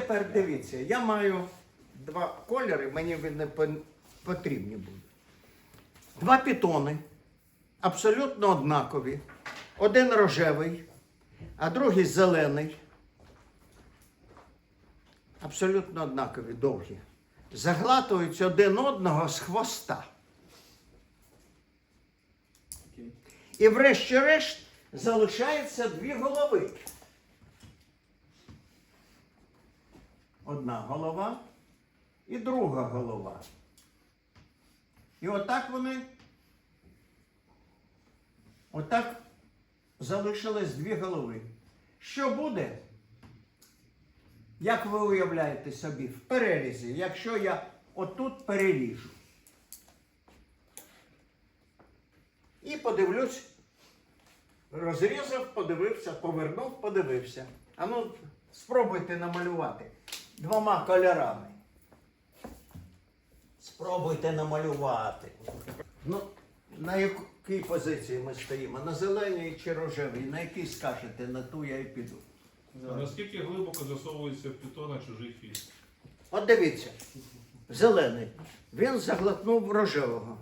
тепер дивіться, я маю два кольори, мені вони потрібні будуть. Два пітони, абсолютно однакові. Один рожевий, а другий зелений. Абсолютно однакові, довгі. Заглатують один одного з хвоста. І врешті-решт залишається дві голови. Одна голова і друга голова. І отак вони. Отак залишились дві голови. Що буде? Як ви уявляєте собі, в перерізі, якщо я отут переріжу. І подивлюсь, розрізав, подивився, повернув, подивився. А ну, спробуйте намалювати двома кольорами. Спробуйте намалювати. Ну, на якій позиції ми стоїмо? На зеленій чи рожевій? На якій скажете, на ту я і піду. А наскільки глибоко засовується в питона чужий хвіст? От дивіться, зелений. Він заглотнув рожевого.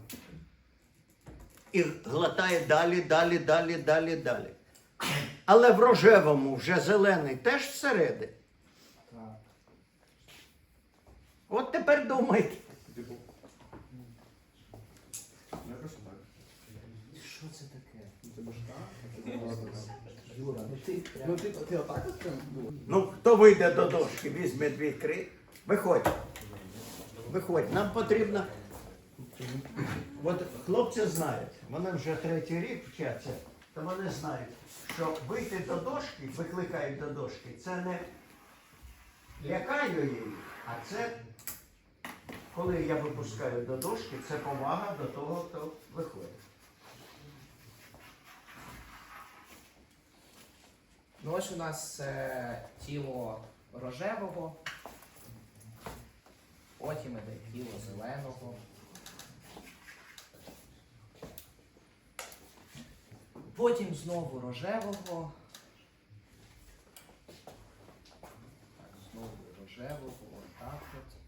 І глотає далі, далі, далі, далі, далі. Але в рожевому вже зелений теж всередині. Так. От тепер думайте. Типу. Ну. Що це таке? Це башка. Юра, ну ти. Ну ти, ти отак от прям? Ну, хто вийде до дошки, візьме дві кри. Виходь. Виходь. Нам потрібно. От хлопці знають, вони вже третій рік вчаться, то вони знають, що вийти до дошки, викликають до дошки, це не лякаю її, а це, коли я випускаю до дошки, це повага до того, хто виходить. Ну ось у нас е, тіло рожевого, потім іде тіло зеленого. Потім знову рожевого. Так, знову рожевого, отак от.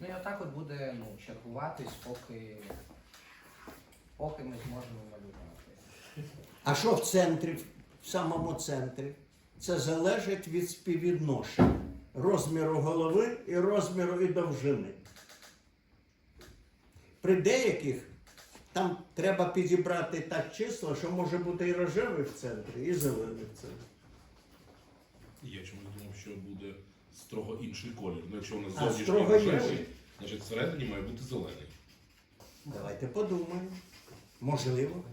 Ну і отак от буде ну, чергуватись, поки, поки ми зможемо малювати. А що в центрі, в самому центрі? Це залежить від співвідношення розміру голови і розміру і довжини. При деяких там треба підібрати так число, що може бути і рожевий в центрі, і зелений в центрі. Я чомусь думав, що буде строго інший колір. Ну, якщо у нас А, зовнішній строго рожевий, інший. Значить всередині має бути зелений. Давайте подумаємо. Можливо.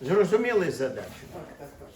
Зрозуміли задачу? Так, так, так.